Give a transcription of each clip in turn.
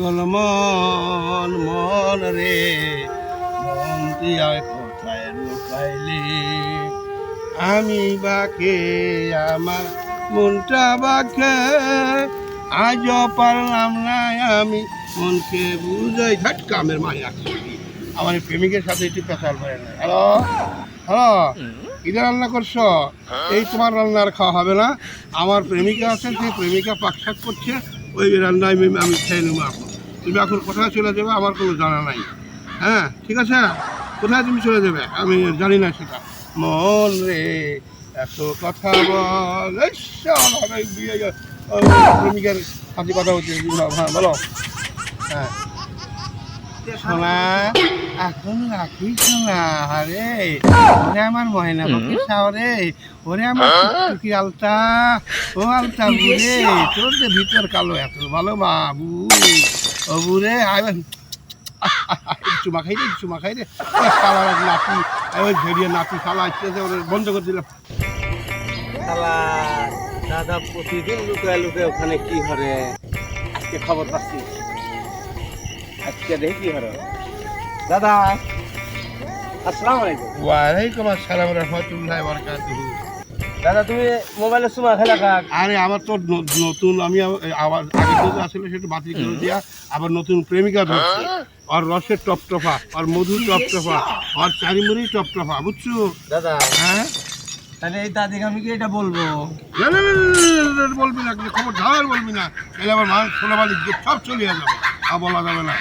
গোলমন মন রে মন কোথায় লুকাইলি? আমি বাকে আমার মনটা বাকে আজ পারলাম না আমি মনকে বুঝাই। ঝাট কামের মায়া আমার প্রেমিকের সাথে একটু পেশাল করে না হ্যালো? হ্যালো? রান্না করছ? এই তোমার রান্না আর খাওয়া হবে না? আমার প্রেমিকা আছে সেই প্রেমিকা পাকশাক করছে। ওই রান্না আমি আমি খেয়ে নেব। তুমি এখন কোথায় চলে যাবে আমার কোনো জানা নাই। হ্যাঁ ঠিক আছে? কোথায় তুমি চলে যাবে? আমি জানি না সেটা। মন রে এত কথা বল। বিয়ে যা- সাথে কথা হচ্ছে হ্যাঁ বলো। হ্যাঁ। সোনা এখন রাখিস না আরে। ওরে আমার ময়না পাখি ওরে আমার টুকি আলতা। ও আলতা বুড়ে তোর ভিতর কালো এত ভালো বাবু ও বুড়ে আয় চুমা খাই রে চুমা খাই রে। কালার নাতি ওই ভেরিয়ে নাতি খালা আসতেছে ওরে বন্ধ করে দিলাম। শালা দাদা প্রতিদিন লুকায় লুকায় ওখানে কি হরে? আজকে খবর পাচ্ছি। আজকে দেখি কি হরে। দাদা আসসালামু আলাইকুম। ওয়ালাইকুম আসসালাম রহমতুল্লাহ বরকাতুহু। দাদা তুমি মোবাইলে সুমা খেলা কাক আরে আমার তো ন- নতুন আমি আবার আগে যেটা আসলে সেটা বাতিল করে দেওয়া আবার নতুন প্রেমিকা ধরছে। আর রসের টপটপা আর মধু টপটপা আর চারিমুড়ি টপটপা বুঝছ? দাদা হ্যাঁ? তাহলে এই দাদিকে আমি কি এটা বলব? বলবি না কিন্তু খবর ধার বলবি না। তাহলে আমার মান সোনাবালি সব চলে যাবে। আর বলা যাবে না।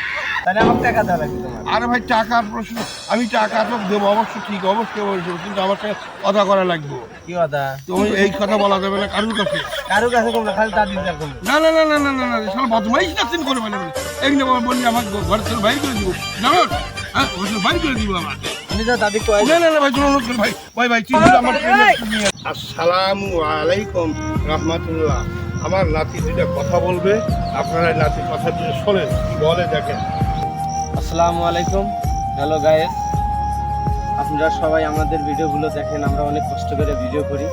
তাহলে আমার টাকা দেওয়া লাগবে তোমার। আরে ভাই টাকার প্রশ্ন আমি টাকা তো দেবো অবশ্য ঠিক অবশ্যই অবশ্যই কিন্তু আমার সাথে কথা করা লাগবে। কি কথা? তুমি এই কথা বলা যাবে না কারোর কাছে? কারও কাছে না খালি দাদির কাছে কম না না না না না না না সব বদমাইশ নাচিন করে মানে এই না বললি আমার ঘর থেকে বাইর করে দিব। জানো? হ্যাঁ থেকে বাইর করে দিব আমার আমি তো দাদি কয় না না না ভাই কোনো লোক ভাই ভাই ভাই চিনি আমার আসসালামু আলাইকুম রহমতুল্লাহ। আমার নাতি দুটা কথা বলবে আপনারা নাতির কথা দিয়ে শোনেন বলে দেখেন। আসসালামু আলাইকুম। হ্যালো গায়েস আপনারা সবাই আমাদের ভিডিওগুলো দেখেন, আমরা অনেক কষ্ট করে ভিডিও করি।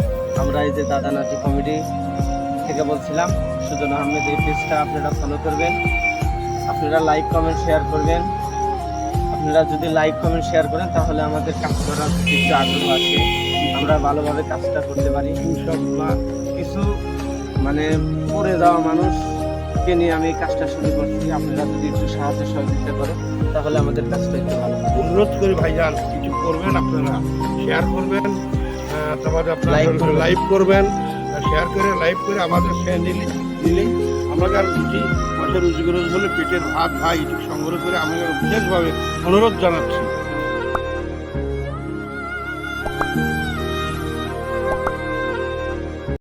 আমরা এই যে দাদা নাটি কমেডি থেকে বলছিলাম, সুজন আহমেদ এই পেজটা আপনারা ফলো করবেন। আপনারা লাইক কমেন্ট শেয়ার করবেন। আপনারা যদি লাইক কমেন্ট শেয়ার করেন, তাহলে আমাদের কাজ করার কিছু আগ্রহ আছে। আমরা ভালোভাবে কাজটা করতে পারি। কিছু মানে পড়ে যাওয়া মানুষকে নিয়ে আমি কাজটা শুরু করছি। আপনারা যদি একটু সাহায্য সহযোগিতা করেন তাহলে আমাদের কাজটা একটু ভালো। অনুরোধ করে ভাইজান কিছু করবেন আপনারা শেয়ার করবেন তারপরে আপনারা লাইভ করবেন। শেয়ার করে লাইভ করে আমাদের শেয়ার নিলে দিলেই আমরা আর রুচি মাসের রুচি করে হলে পেটের ভাত এটু সংগ্রহ করে আমি বিশেষভাবে অনুরোধ জানাচ্ছি।